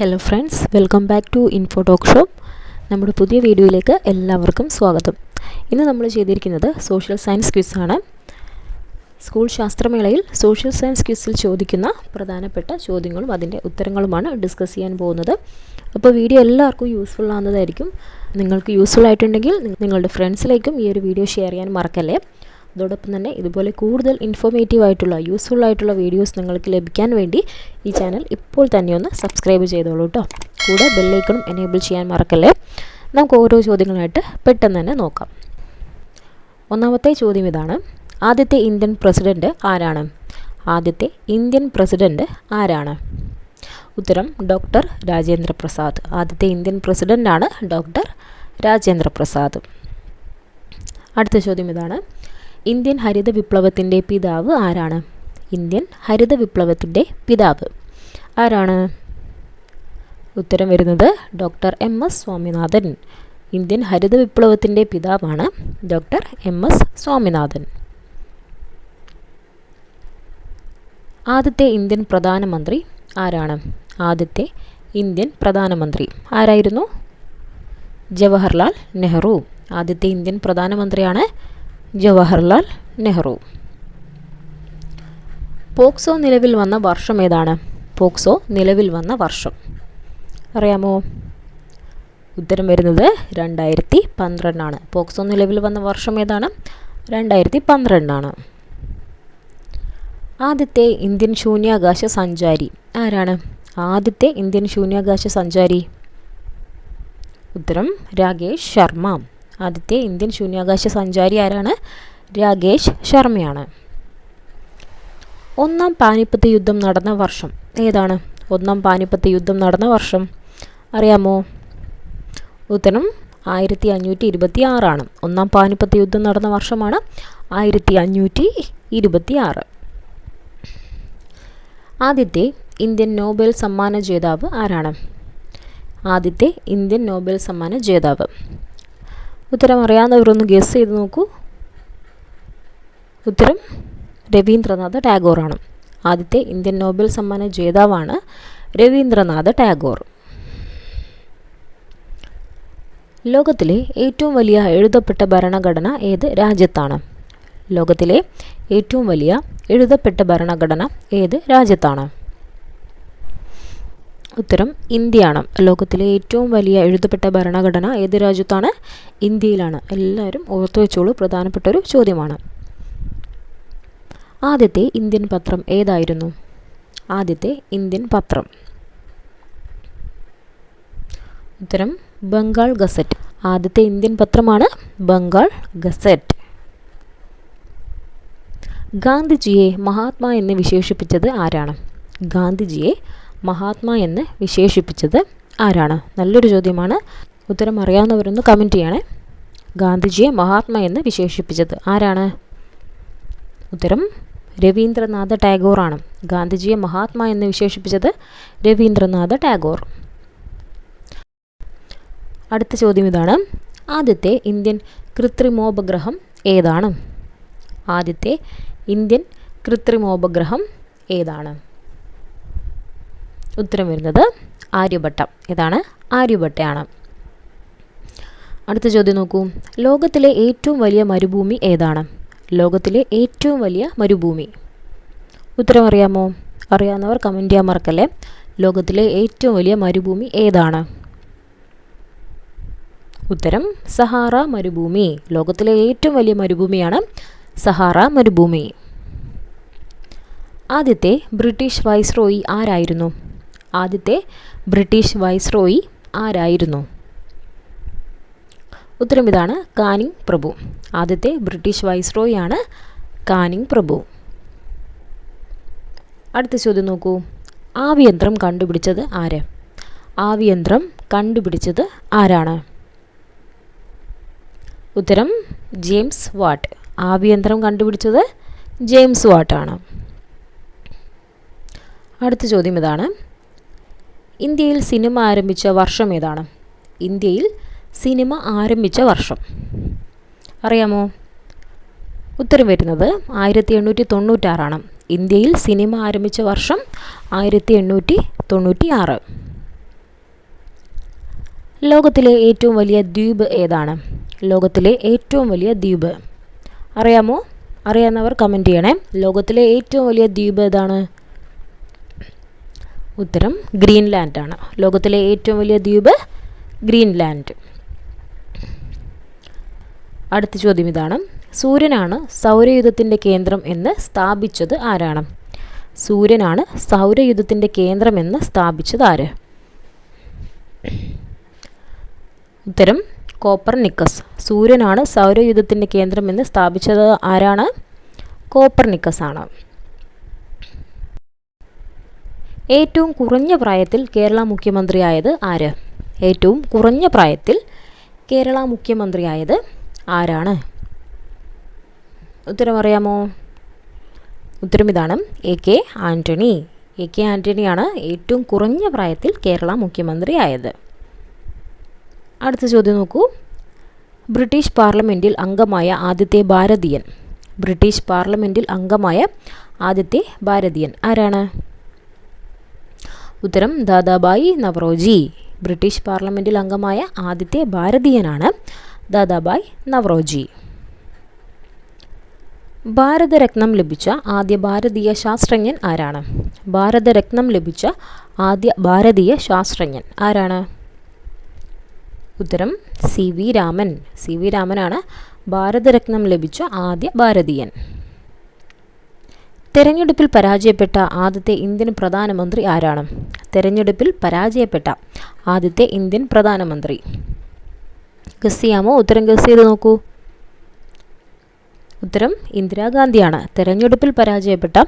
Hello friends welcome back to info talk shop നമ്മുടെ പുതിയ വീഡിയോയിലേക്ക് എല്ലാവർക്കും സ്വാഗതം. ഇന്ന് നമ്മൾ ചെയ്തിരിക്കുന്നത് സോഷ്യൽ സയൻസ് ക്വിസാണ് സ്കൂൾ ശാസ്ത്രമേളയിൽ സോഷ്യൽ സയൻസ് ക്വിസിൽ ചോദിക്കുന്ന പ്രധാനപ്പെട്ട ചോദ്യങ്ങളും അതിന്റെ ഉത്തരങ്ങളുമാണ് ഡിസ്കസ് ചെയ്യാൻ പോകുന്നത്. അപ്പോൾ വീഡിയോ എല്ലാവർക്കും യൂസ്ഫുൾ ആകുന്നതായിരിക്കും നിങ്ങൾക്ക് യൂസ്ഫുൾ ആയിട്ടുണ്ടെങ്കിൽ നിങ്ങളുടെ ഫ്രണ്ട്സിലേക്കും ഈ ഒരു വീഡിയോ ഷെയർ ചെയ്യാൻ മറക്കല്ലേ? അതോടൊപ്പം തന്നെ ഇതുപോലെ കൂടുതൽ ഇൻഫോർമേറ്റീവ് ആയിട്ടുള്ള യൂസ്ഫുൾ ആയിട്ടുള്ള വീഡിയോസ് നിങ്ങൾക്ക് ലഭിക്കാൻ വേണ്ടി ഈ ചാനൽ ഇപ്പോൾ തന്നെ ഒന്ന് സബ്സ്ക്രൈബ് ചെയ്തോളൂ കേട്ടോ കൂടെ ബെല്ലൈക്കണും എനേബിൾ ചെയ്യാൻ മറക്കല്ലേ? നമുക്ക് ഓരോ ചോദ്യങ്ങളായിട്ട് പെട്ടെന്ന് തന്നെ നോക്കാം. ഒന്നാമത്തെ ചോദ്യം ഇതാണ്. ആദ്യത്തെ ഇന്ത്യൻ പ്രസിഡന്റ് ആരാണ്? ആദ്യത്തെ ഇന്ത്യൻ പ്രസിഡന്റ് ആരാണ്? ഉത്തരം ഡോക്ടർ രാജേന്ദ്ര പ്രസാദ്. ആദ്യത്തെ ഇന്ത്യൻ പ്രസിഡന്റാണ് ഡോക്ടർ രാജേന്ദ്ര പ്രസാദ്. അടുത്ത ചോദ്യം ഇതാണ്. ഇന്ത്യൻ ഹരിത വിപ്ലവത്തിന്റെ പിതാവ് ആരാണ്? ഇന്ത്യൻ ഹരിത വിപ്ലവത്തിന്റെ പിതാവ് ആരാണ്? ഉത്തരം വരുന്നത് doctor M S Swaminathan. Indian ഹരിത വിപ്ലവത്തിന്റെ പിതാവാണ് ഡോക്ടർ എം എസ് സ്വാമിനാഥൻ. ആദ്യത്തെ ഇന്ത്യൻ പ്രധാനമന്ത്രി ആരാണ്? ആദ്യത്തെ ഇന്ത്യൻ പ്രധാനമന്ത്രി ആരായിരുന്നു? ജവഹർലാൽ നെഹ്റു. ആദ്യത്തെ ഇന്ത്യൻ പ്രധാനമന്ത്രിയാണ് ജവഹർലാൽ നെഹ്റു. പോക്സോ നിലവിൽ വന്ന വർഷം ഏതാണ്? പോക്സോ നിലവിൽ വന്ന വർഷം. അറിയാമോ? ഉത്തരം വരുന്നത് രണ്ടായിരത്തി പന്ത്രണ്ടാണ്. പോക്സോ നിലവിൽ വന്ന വർഷം ഏതാണ്? രണ്ടായിരത്തി പന്ത്രണ്ടാണ്. ആദ്യത്തെ ഇന്ത്യൻ ശൂന്യാകാശ സഞ്ചാരി ആരാണ്? ആദ്യത്തെ ഇന്ത്യൻ ശൂന്യാകാശ സഞ്ചാരി? ഉത്തരം രാകേഷ് ശർമ്മ. ആദ്യത്തെ ഇന്ത്യൻ ശൂന്യാകാശ സഞ്ചാരി ആരാണ്? രാകേഷ് ശർമ്മയാണ്. ഒന്നാം പാനിപ്പത്ത് യുദ്ധം നടന്ന വർഷം ഏതാണ്? ഒന്നാം പാനിപ്പത്ത് യുദ്ധം നടന്ന വർഷം അറിയാമോ? ഉത്തരം ആയിരത്തി അഞ്ഞൂറ്റി ഇരുപത്തി ആറാണ് ഒന്നാം പാനിപ്പത്ത് യുദ്ധം നടന്ന വർഷമാണ് ആയിരത്തി അഞ്ഞൂറ്റി ഇരുപത്തി ആറ് ആദ്യത്തെ ഇന്ത്യൻ നോബൽ സമ്മാന ജേതാവ് ആരാണ്? ആദ്യത്തെ ഇന്ത്യൻ നോബൽ സമ്മാന ജേതാവ്. ഉത്തരം അറിയാവുന്നവരൊന്ന് ഗസ് ചെയ്ത് നോക്കൂ. ഉത്തരം രവീന്ദ്രനാഥ ആണ് ആദ്യത്തെ ഇന്ത്യൻ നോബൽ സമ്മാന ജേതാവാണ് രവീന്ദ്രനാഥ ടാഗോർ. ലോകത്തിലെ ഏറ്റവും വലിയ എഴുതപ്പെട്ട ഭരണഘടന ഏത്? രാജ്യത്താണ്. ലോകത്തിലെ ഏറ്റവും വലിയ എഴുതപ്പെട്ട ഭരണഘടന ഏത്? രാജ്യത്താണ്. ഉത്തരം ഇന്ത്യയാണ്. ലോകത്തിലെ ഏറ്റവും വലിയ എഴുതപ്പെട്ട ഭരണഘടന ഏത് രാജ്യത്താണ്? ഇന്ത്യയിലാണ്. എല്ലാവരും ഓർത്തു വെച്ചോളൂ. പ്രധാനപ്പെട്ട ഒരു ചോദ്യമാണ്. ആദ്യത്തെ ഇന്ത്യൻ പത്രം ഏതായിരുന്നു? ആദ്യത്തെ ഇന്ത്യൻ പത്രം. ഉത്തരം ബംഗാൾ ഗസറ്റ്. ആദ്യത്തെ ഇന്ത്യൻ പത്രമാണ് ബംഗാൾ ഗസറ്റ്. ഗാന്ധിജിയെ മഹാത്മാ എന്ന് വിശേഷിപ്പിച്ചത് ആരാണ്? ഗാന്ധിജിയെ മഹാത്മാ എന്ന് വിശേഷിപ്പിച്ചത് ആരാണ്? നല്ലൊരു ചോദ്യമാണ്. ഉത്തരം അറിയാവുന്നവരൊന്ന് കമന്റ് ചെയ്യണേ. ഗാന്ധിജിയെ മഹാത്മാ എന്ന് വിശേഷിപ്പിച്ചത് ആരാണ്? ഉത്തരം രവീന്ദ്രനാഥ ടാഗോർ ആണ് ഗാന്ധിജിയെ മഹാത്മാ എന്ന് വിശേഷിപ്പിച്ചത് രവീന്ദ്രനാഥ ടാഗോർ. അടുത്ത ചോദ്യം ഇതാണ്. ആദ്യത്തെ ഇന്ത്യൻ കൃത്രിമോപഗ്രഹം ഏതാണ്? ആദ്യത്തെ ഇന്ത്യൻ കൃത്രിമോപഗ്രഹം ഏതാണ്? ഉത്തരം വരുന്നത് ആര്യഭട്ടം. ഇതാണ് ആര്യഭട്ടയാണ്. അടുത്ത ചോദ്യം നോക്കൂ. ലോകത്തിലെ ഏറ്റവും വലിയ മരുഭൂമി ഏതാണ്? ലോകത്തിലെ ഏറ്റവും വലിയ മരുഭൂമി. ഉത്തരം അറിയാമോ? അറിയാവുന്നവർ കമന്റ് ചെയ്യാൻ മറക്കല്ലേ? ലോകത്തിലെ ഏറ്റവും വലിയ മരുഭൂമി ഏതാണ്? ഉത്തരം സഹാറ മരുഭൂമി. ലോകത്തിലെ ഏറ്റവും വലിയ മരുഭൂമിയാണ് സഹാറ മരുഭൂമി. ആദ്യത്തെ ബ്രിട്ടീഷ് വൈസ്രോയി ആരായിരുന്നു? ആദ്യത്തെ ബ്രിട്ടീഷ് വൈസ്രോയി ആരായിരുന്നു? ഉത്തരം ഇതാണ് കാനിങ് പ്രഭു. ആദ്യത്തെ ബ്രിട്ടീഷ് വൈസ്രോയി ആണ് കാനിങ് പ്രഭു. അടുത്ത ചോദ്യം നോക്കൂ. ആവിയന്ത്രം കണ്ടുപിടിച്ചത് ആര്? ആവിയന്ത്രം കണ്ടുപിടിച്ചത് ആരാണ്? ഉത്തരം ജെയിംസ് വാട്ട്. ആവിയന്ത്രം കണ്ടുപിടിച്ചത് ജെയിംസ് വാട്ടാണ്. അടുത്ത ചോദ്യം ഇതാണ്. ഇന്ത്യയിൽ സിനിമ ആരംഭിച്ച വർഷം ഏതാണ്? ഇന്ത്യയിൽ സിനിമ ആരംഭിച്ച വർഷം. അറിയാമോ? ഉത്തരം വരുന്നത് ആയിരത്തി എണ്ണൂറ്റി തൊണ്ണൂറ്റാറാണ് ഇന്ത്യയിൽ സിനിമ ആരംഭിച്ച വർഷം ആയിരത്തി എണ്ണൂറ്റി തൊണ്ണൂറ്റി ആറ് ലോകത്തിലെ ഏറ്റവും വലിയ ദ്വീപ് ഏതാണ്? ലോകത്തിലെ ഏറ്റവും വലിയ ദ്വീപ്. അറിയാമോ? അറിയാവുന്നവർ കമന്റ് ചെയ്യണേ. ലോകത്തിലെ ഏറ്റവും വലിയ ദ്വീപ് ഏതാണ്? ഉത്തരം ഗ്രീൻലാൻഡ് ആണ് ലോകത്തിലെ ഏറ്റവും വലിയ ദ്വീപ് ഗ്രീൻലാൻഡ്. അടുത്ത ചോദ്യം ഇതാണ്. സൂര്യനാണ് സൗരയുധത്തിന്റെ കേന്ദ്രം എന്ന് സ്ഥാപിച്ചത് ആരാണ്? സൂര്യനാണ് സൗരയുധത്തിന്റെ കേന്ദ്രം എന്ന് സ്ഥാപിച്ചത് ആര്? ഉത്തരം കോപ്പർനിക്കസ്. സൂര്യനാണ് സൗരയുധത്തിന്റെ കേന്ദ്രം എന്ന് സ്ഥാപിച്ചത് ആരാണ്? കോപ്പർ നിക്കസ് ആണ് ഏറ്റവും കുറഞ്ഞ പ്രായത്തിൽ കേരള മുഖ്യമന്ത്രിയായത് ആര്? ഏറ്റവും കുറഞ്ഞ പ്രായത്തിൽ കേരള മുഖ്യമന്ത്രിയായത് ആരാണ്? ഉത്തരം അറിയാമോ? ഉത്തരം ഇതാണ്. A K Antony A K ആന്റണിയാണ് ഏറ്റവും കുറഞ്ഞ പ്രായത്തിൽ കേരള മുഖ്യമന്ത്രിയായത്. അടുത്ത ചോദ്യം നോക്കൂ. ബ്രിട്ടീഷ് പാർലമെന്റിൽ അംഗമായ ആദ്യത്തെ ഭാരതീയൻ. ബ്രിട്ടീഷ് പാർലമെന്റിൽ അംഗമായ ആദ്യത്തെ ഭാരതീയൻ ആരാണ്? ഉത്തരം ദാദാബായി നവറോജി. ബ്രിട്ടീഷ് പാർലമെന്റിൽ അംഗമായ ആദ്യത്തെ ഭാരതീയനാണ് ദാദാബായ് നവറോജി. ഭാരതരത്നം ലഭിച്ച ആദ്യ ഭാരതീയ ശാസ്ത്രജ്ഞൻ ആരാണ്? ഭാരതരത്നം ലഭിച്ച ആദ്യ ഭാരതീയ ശാസ്ത്രജ്ഞൻ ആരാണ്? ഉത്തരം C V Raman. C V രാമനാണ് ഭാരതരത്നം ലഭിച്ച ആദ്യ ഭാരതീയൻ. തെരഞ്ഞെടുപ്പിൽ പരാജയപ്പെട്ട ആദ്യത്തെ ഇന്ത്യൻ പ്രധാനമന്ത്രി ആരാണ്? തെരഞ്ഞെടുപ്പിൽ പരാജയപ്പെട്ട ആദ്യത്തെ ഇന്ത്യൻ പ്രധാനമന്ത്രി. ഗസ് ചെയ്യാമോ ഉത്തരം ഗസ് ചെയ്ത് നോക്കൂ. ഉത്തരം ഇന്ദിരാഗാന്ധിയാണ്. തെരഞ്ഞെടുപ്പിൽ പരാജയപ്പെട്ട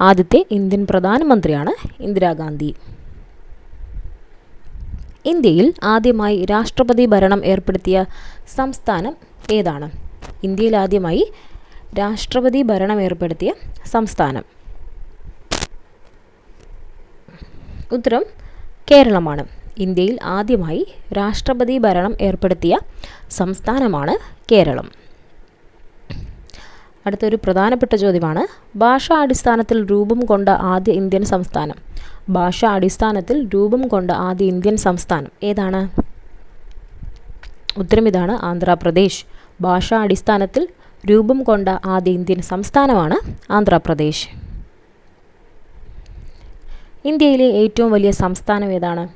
ആദ്യത്തെ ഇന്ത്യൻ പ്രധാനമന്ത്രിയാണ് ഇന്ദിരാഗാന്ധി. ഇന്ത്യയിൽ ആദ്യമായി രാഷ്ട്രപതി ഭരണം ഏർപ്പെടുത്തിയ സംസ്ഥാനം ഏതാണ്? ഇന്ത്യയിൽ ആദ്യമായി രാഷ്ട്രപതി ഭരണം ഏർപ്പെടുത്തിയ സംസ്ഥാനം. ഉത്തരം കേരളമാണ്. ഇന്ത്യയിൽ ആദ്യമായി രാഷ്ട്രപതി ഭരണം ഏർപ്പെടുത്തിയ സംസ്ഥാനമാണ് കേരളം. അടുത്തൊരു പ്രധാനപ്പെട്ട ചോദ്യമാണ് ഭാഷാ അടിസ്ഥാനത്തിൽ രൂപം കൊണ്ട ആദ്യ ഇന്ത്യൻ സംസ്ഥാനം. ഭാഷാ അടിസ്ഥാനത്തിൽ രൂപം കൊണ്ട ആദ്യ ഇന്ത്യൻ സംസ്ഥാനം ഏതാണ്? ഉത്തരം ഇതാണ് ആന്ധ്രാപ്രദേശ്. ഭാഷാ അടിസ്ഥാനത്തിൽ രൂപം കൊണ്ട ആദ്യ ഇന്ത്യൻ സംസ്ഥാനമാണ് ആന്ധ്രാപ്രദേശ്. ഇന്ത്യയിലെ ഏറ്റവും വലിയ സംസ്ഥാനം ഏതാണ്?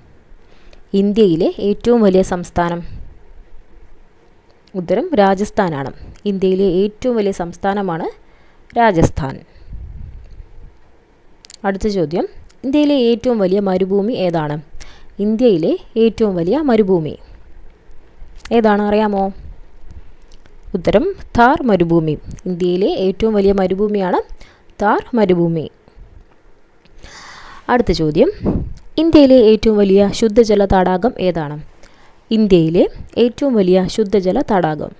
ഇന്ത്യയിലെ ഏറ്റവും വലിയ സംസ്ഥാനം. ഉത്തരം രാജസ്ഥാനാണ്. ഇന്ത്യയിലെ ഏറ്റവും വലിയ സംസ്ഥാനമാണ് രാജസ്ഥാൻ. അടുത്ത ചോദ്യം. ഇന്ത്യയിലെ ഏറ്റവും വലിയ മരുഭൂമി ഏതാണ്? ഇന്ത്യയിലെ ഏറ്റവും വലിയ മരുഭൂമി. ഏതാണ് അറിയാമോ? ഉത്തരം താർ മരുഭൂമി. ഇന്ത്യയിലെ ഏറ്റവും വലിയ മരുഭൂമിയാണ് താർ മരുഭൂമി. അടുത്ത ചോദ്യം. ഇന്ത്യയിലെ ഏറ്റവും വലിയ ശുദ്ധജല തടാകം ഏതാണ്? ഇന്ത്യയിലെ ഏറ്റവും വലിയ ശുദ്ധജല തടാകം.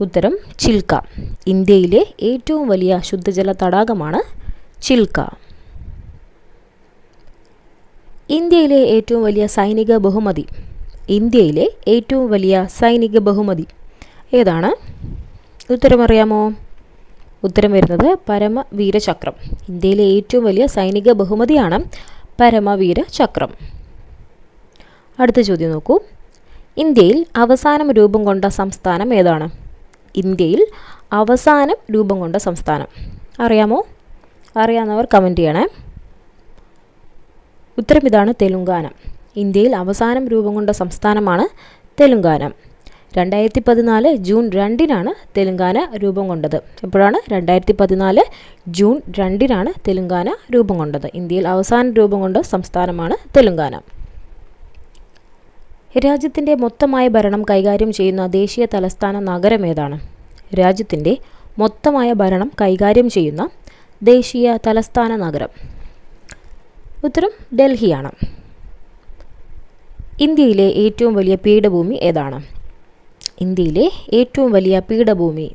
ഉത്തരം ചിൽക്ക. ഇന്ത്യയിലെ ഏറ്റവും വലിയ ശുദ്ധജല തടാകമാണ് ചിൽക്ക. ഇന്ത്യയിലെ ഏറ്റവും വലിയ സൈനിക ബഹുമതി. ഇന്ത്യയിലെ ഏറ്റവും വലിയ സൈനിക ബഹുമതി. ഏതാണ്? ഉത്തരം അറിയാമോ ഉത്തരം വരുന്നത് പരമവീരചക്രം. ഇന്ത്യയിലെ ഏറ്റവും വലിയ സൈനിക ബഹുമതിയാണ് പരമവീരചക്രം. അടുത്ത ചോദ്യം നോക്കൂ. ഇന്ത്യയിൽ അവസാനം രൂപം കൊണ്ട സംസ്ഥാനം ഏതാണ്? ഇന്ത്യയിൽ അവസാനം രൂപം കൊണ്ട സംസ്ഥാനം. അറിയാമോ? അറിയാവുന്നവർ കമന്റ് ചെയ്യണേ. ഉത്തരം ഇതാണ് തെലുങ്കാന. ഇന്ത്യയിൽ അവസാനം രൂപം കൊണ്ട സംസ്ഥാനമാണ് തെലുങ്കാന. രണ്ടായിരത്തി പതിനാല് ജൂൺ രണ്ടിനാണ് തെലുങ്കാന രൂപം കൊണ്ടത്. എപ്പോഴാണ്? രണ്ടായിരത്തി പതിനാല് ജൂൺ രണ്ടിനാണ് തെലുങ്കാന രൂപം കൊണ്ടത്. ഇന്ത്യയിൽ അവസാന രൂപം കൊണ്ട സംസ്ഥാനമാണ് തെലുങ്കാന. രാജ്യത്തിന്റെ മൊത്തമായ ഭരണം കൈകാര്യം ചെയ്യുന്ന ദേശീയ തലസ്ഥാന നഗരം ഏതാണ്? രാജ്യത്തിന്റെ മൊത്തമായ ഭരണം കൈകാര്യം ചെയ്യുന്ന ദേശീയ തലസ്ഥാന നഗരം. ഉത്തരം ഡൽഹിയാണ്. ഇന്ത്യയിലെ ഏറ്റവും വലിയ പീഠഭൂമി ഏതാണ്? ഇന്ത്യയിലെ ഏറ്റവും വലിയ പീഠഭൂമി.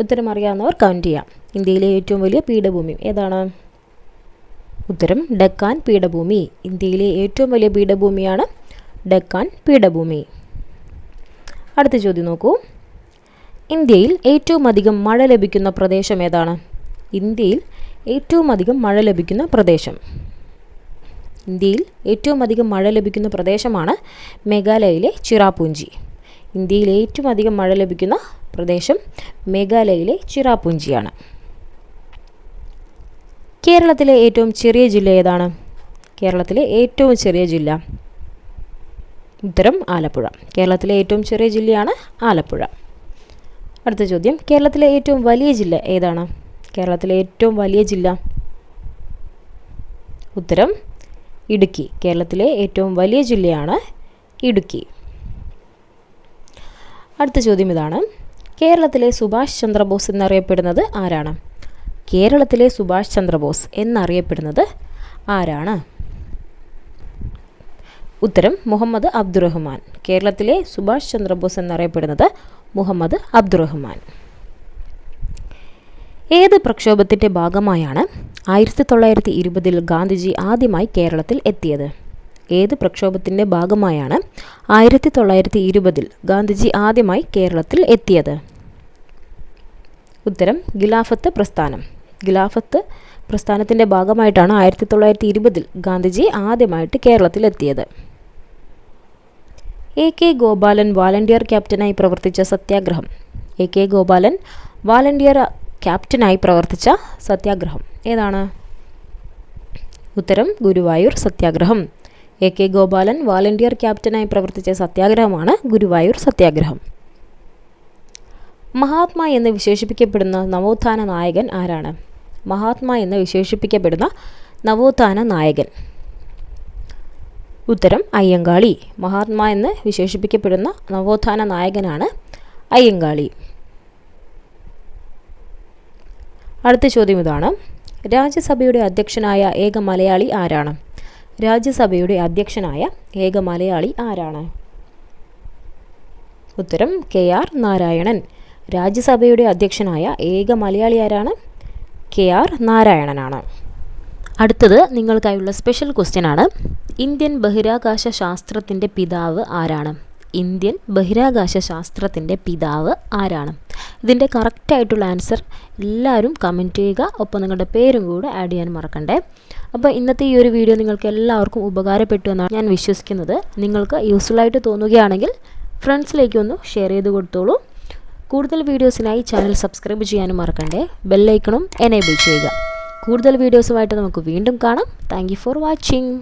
ഉത്തരം അറിയാവുന്നവർ കമന്റ് ചെയ്യാം. ഇന്ത്യയിലെ ഏറ്റവും വലിയ പീഠഭൂമി ഏതാണ്? ഉത്തരം ഡക്കാൻ പീഠഭൂമി. ഇന്ത്യയിലെ ഏറ്റവും വലിയ പീഠഭൂമിയാണ് ഡക്കാൻ പീഠഭൂമി. അടുത്ത ചോദ്യം നോക്കൂ. ഇന്ത്യയിൽ ഏറ്റവും അധികം മഴ ലഭിക്കുന്ന പ്രദേശം ഏതാണ്? ഇന്ത്യയിൽ ഏറ്റവും അധികം മഴ ലഭിക്കുന്ന പ്രദേശം. ഇന്ത്യയിൽ ഏറ്റവും അധികം മഴ ലഭിക്കുന്ന പ്രദേശമാണ് മേഘാലയയിലെ ചിറാപൂഞ്ചി. ഇന്ത്യയിൽ ഏറ്റവും അധികം മഴ ലഭിക്കുന്ന പ്രദേശം മേഘാലയയിലെ ചിറാപുഞ്ചിയാണ്. കേരളത്തിലെ ഏറ്റവും ചെറിയ ജില്ല ഏതാണ്? കേരളത്തിലെ ഏറ്റവും ചെറിയ ജില്ല ഉത്തരം ആലപ്പുഴ. കേരളത്തിലെ ഏറ്റവും ചെറിയ ജില്ലയാണ് ആലപ്പുഴ. അടുത്ത ചോദ്യം കേരളത്തിലെ ഏറ്റവും വലിയ ജില്ല ഏതാണ്? കേരളത്തിലെ ഏറ്റവും വലിയ ജില്ല? ഉത്തരം ഇടുക്കി. കേരളത്തിലെ ഏറ്റവും വലിയ ജില്ലയാണ് ഇടുക്കി. അടുത്ത ചോദ്യം ഇതാണ്. കേരളത്തിലെ സുഭാഷ് ചന്ദ്രബോസ് എന്നറിയപ്പെടുന്നത് ആരാണ്? കേരളത്തിലെ സുഭാഷ് ചന്ദ്രബോസ് എന്നറിയപ്പെടുന്നത് ആരാണ്? ഉത്തരം മുഹമ്മദ് അബ്ദുറഹ്മാൻ. കേരളത്തിലെ സുഭാഷ് ചന്ദ്രബോസ് എന്നറിയപ്പെടുന്നത് മുഹമ്മദ് അബ്ദുറഹ്മാൻ. ഏത് പ്രക്ഷോഭത്തിന്റെ ഭാഗമായാണ് ആയിരത്തി തൊള്ളായിരത്തി ഇരുപതിൽ ഗാന്ധിജി ആദ്യമായി കേരളത്തിൽ എത്തിയത്? ഏത് പ്രക്ഷോഭത്തിന്റെ ഭാഗമായാണ് ആയിരത്തി തൊള്ളായിരത്തി ഇരുപതിൽ ഗാന്ധിജി ആദ്യമായി കേരളത്തിൽ എത്തിയത്? ഉത്തരം ഗിലാഫത്ത് പ്രസ്ഥാനം. ഗിലാഫത്ത് പ്രസ്ഥാനത്തിന്റെ ഭാഗമായിട്ടാണ് ആയിരത്തി തൊള്ളായിരത്തി ഇരുപതിൽ ഗാന്ധിജി ആദ്യമായിട്ട് കേരളത്തിലെത്തിയത് എ കെ ഗോപാലൻ വാലണ്ടിയർ ക്യാപ്റ്റനായി പ്രവർത്തിച്ച സത്യാഗ്രഹം. എ കെ ഗോപാലൻ വാലണ്ടിയർ ക്യാപ്റ്റനായി പ്രവർത്തിച്ച സത്യാഗ്രഹം. ഏതാണ്? ഉത്തരം ഗുരുവായൂർ സത്യാഗ്രഹം. എ കെ ഗോപാലൻ വാളണ്ടിയർ ക്യാപ്റ്റനായി പ്രവർത്തിച്ച സത്യാഗ്രഹമാണ് ഗുരുവായൂർ സത്യാഗ്രഹം. മഹാത്മാ എന്ന് വിശേഷിപ്പിക്കപ്പെടുന്ന നവോത്ഥാന നായകൻ ആരാണ്? മഹാത്മാ എന്ന് വിശേഷിപ്പിക്കപ്പെടുന്ന നവോത്ഥാന നായകൻ. ഉത്തരം അയ്യങ്കാളി. മഹാത്മാ എന്ന് വിശേഷിപ്പിക്കപ്പെടുന്ന നവോത്ഥാന നായകനാണ് അയ്യങ്കാളി. അടുത്ത ചോദ്യം ഇതാണ്. രാജ്യസഭയുടെ അധ്യക്ഷനായ ഏക മലയാളി ആരാണ്? രാജ്യസഭയുടെ അധ്യക്ഷനായ ഏക മലയാളി ആരാണ്? ഉത്തരം കെ ആർ നാരായണൻ. രാജ്യസഭയുടെ അധ്യക്ഷനായ ഏക മലയാളി ആരാണ്? കെ ആർ നാരായണനാണ്. അടുത്തത് നിങ്ങൾക്കായുള്ള സ്പെഷ്യൽ ക്വസ്റ്റ്യൻ ആണ്. ഇന്ത്യൻ ബഹിരാകാശ ശാസ്ത്രത്തിന്റെ പിതാവ് ആരാണ്? ഇന്ത്യൻ ബഹിരാകാശ ശാസ്ത്രത്തിന്റെ പിതാവ് ആരാണ്? ഇതിന്റെ കറക്റ്റായിട്ടുള്ള ആൻസർ എല്ലാവരും കമന്റ് ചെയ്യുക. ഒപ്പം നിങ്ങളുടെ പേരും കൂടെ ആഡ് ചെയ്യാൻ മറക്കണ്ടേ. അപ്പോൾ ഇന്നത്തെ ഈ ഒരു വീഡിയോ നിങ്ങൾക്ക് എല്ലാവർക്കും ഉപകാരപ്പെട്ടു എന്നാണ് ഞാൻ വിശ്വസിക്കുന്നത്. നിങ്ങൾക്ക് യൂസ്ഫുൾ ആയിട്ട് തോന്നുകയാണെങ്കിൽ ഫ്രണ്ട്സിലേക്ക് ഒന്ന് ഷെയർ ചെയ്ത് കൊടുത്തോളൂ. കൂടുതൽ വീഡിയോസിനായി ചാനൽ സബ്സ്ക്രൈബ് ചെയ്യാനും മറക്കണ്ടേ. ബെല്ലൈക്കണും എനേബിൾ ചെയ്യുക. കൂടുതൽ വീഡിയോസുമായിട്ട് നമുക്ക് വീണ്ടും കാണാം. Thank for watching